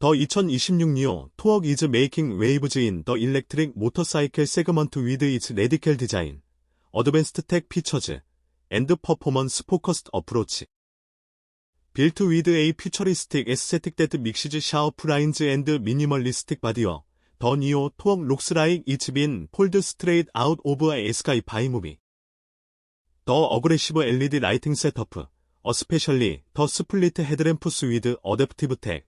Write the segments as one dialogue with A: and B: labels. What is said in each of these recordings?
A: 더 2026 니오 토억 이즈 메이킹 웨이브즈 인더 일렉트릭 모터사이클 세그먼트 위드 이츠 레디컬 디자인 어드밴스트 텍 피처즈 앤드 퍼포먼스 포커스드 어프로치. 빌트 위드 에이 퓨처리스틱 에스테틱 데드 믹시즈 샤워 프 라인즈 앤드 미니멀리스틱 바디어 더 니오 토억 룩스 라이크 이츠 빈 폴드 스트레이트 아웃 오브 에 스카이 바이 무비. 더 어그레시브 LED 라이팅 셋어프 어스페셜리 더 스플리트 헤드램프 스 위드 어댑티브 텍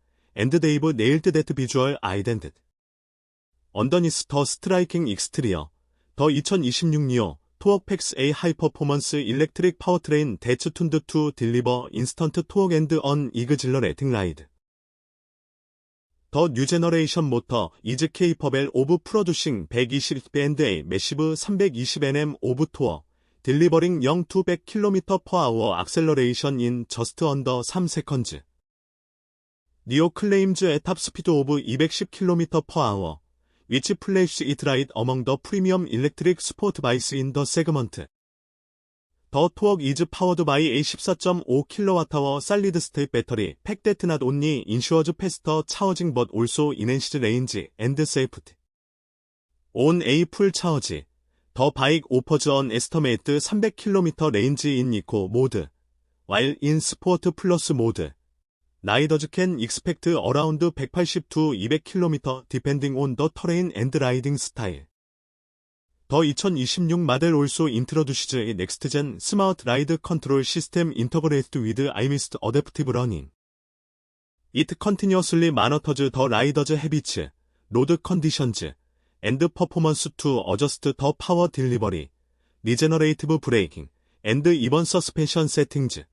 A: 앤드 데이브 네일드 데트 비주얼 아이덴드 언더니스 더 스트라이킹 익스트리어 더 2026 니어 토억 팩스 A 하이 퍼포먼스 일렉트릭 파워트레인 대츠 툰드 투 딜리버 인스턴트 토억 앤드 언 이그질러 레팅 라이드. 더 뉴제너레이션 모터 이즈 케이퍼벨 오브 프로듀싱 120 밴드 A 매시브 320nm 오브 토어 딜리버링 0 200km per hour 악셀러레이션 인 저스트 언더 3 세컨즈 니오 클레임즈 에탑 스피드 오브 210km per hour 위치 플래시 이트라이트 어멍 더 프리미엄 일렉트릭 스포트 바이스 인 더 세그먼트. 더 토억 이즈 파워드 바이 A 14.5kWh 살리드 스테이트 배터리 팩 데트 낫 온리 인슈어즈 페스터 차어징 벗 올소 이넨시드 레인지 앤드 세이프티 온 A 풀 차어지 더 바이크 오퍼즈 언 에스터메이트 300km 레인지 인 이코 모드 와일 인 스포트 플러스 모드 라이더즈 캔 익스펙트 어라운드 180 to 200km 디펜딩 온 더 터레인 앤드 라이딩 스타일. 더 2026 마델 올소 인트로듀시즈 넥스트젠 스마트 라이드 컨트롤 시스템 인터그레이트 위드 아이미스트 어댑티브 러닝. 이트 컨티뉴어슬리 마너터즈 더 라이더즈 헤비츠 로드 컨디션즈 앤드 퍼포먼스 투 어저스트 더 파워 딜리버리 리제너레이티브 브레이킹 앤드 이번 서스펜션 세팅즈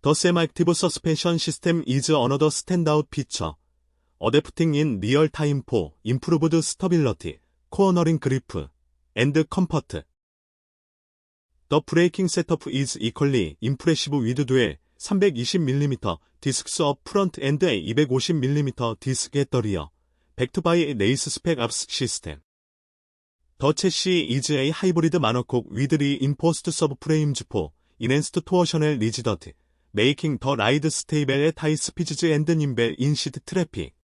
A: 더 세마액티브 서스펜션 시스템 이즈 어너더 스탠드아웃 피처. 어댑팅 인 리얼 타임 포 임프루브드 스터빌러티 코어너링 그리프 앤드 컴퍼트. 더 브레이킹 셋업 이즈 이퀄리 임프레시브 위드 두에 320mm 디스크스 업 프런트 앤드 250mm 디스크 햇더리어 백투바이 레이스 스펙 압스 시스템. 더 채시 메이킹 더 라이드 스테이벨의 타이 스피즈즈 앤드 님벨 인시드 트래픽.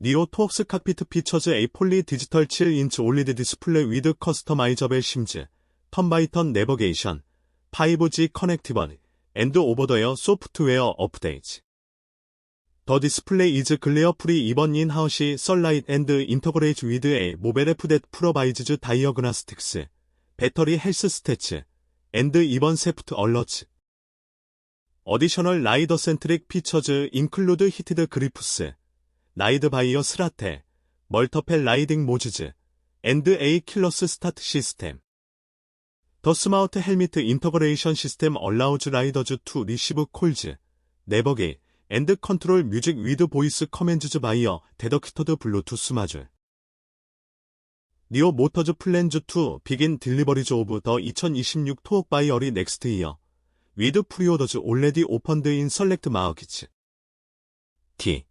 A: 니오 토옥스 칵피트 피처즈 A 폴리 디지털 7인치 올리드 디스플레이 위드 커스터마이저벨 심즈 턴바이턴 내버게이션 5G 커넥티번 앤드 오버더에어 소프트웨어 업데이트. 더 디스플레이 이즈 글레어 프리 이번 인 하우시 썰라이트 앤드 인터그레이트 위드 에 모벨 에프댓 프로바이즈즈 다이어그나스틱스 배터리 헬스 스태츠 앤드 이번 세프트 얼러츠 어디셔널 라이더 센트릭 피처즈 인클루드 히티드 그리프스 라이드 바이어 스라테 멀터펠 라이딩 모즈즈 앤드 에이 킬러스 스타트 시스템 더 스마우트 헬미트 인터그레이션 시스템 얼라우즈 라이더즈 투 리시브 콜즈 네버게 앤드 컨트롤 뮤직 위드 보이스 커맨즈즈 바이어 데더키터드 블루투스 마줄 니오 모터즈 플랜즈 투 비긴 딜리버리즈 오브 더 2026 토옥 바이어리 넥스트 이어 위드 프리오더즈 올레디 오펀드 인 설렉트 마우키츠. T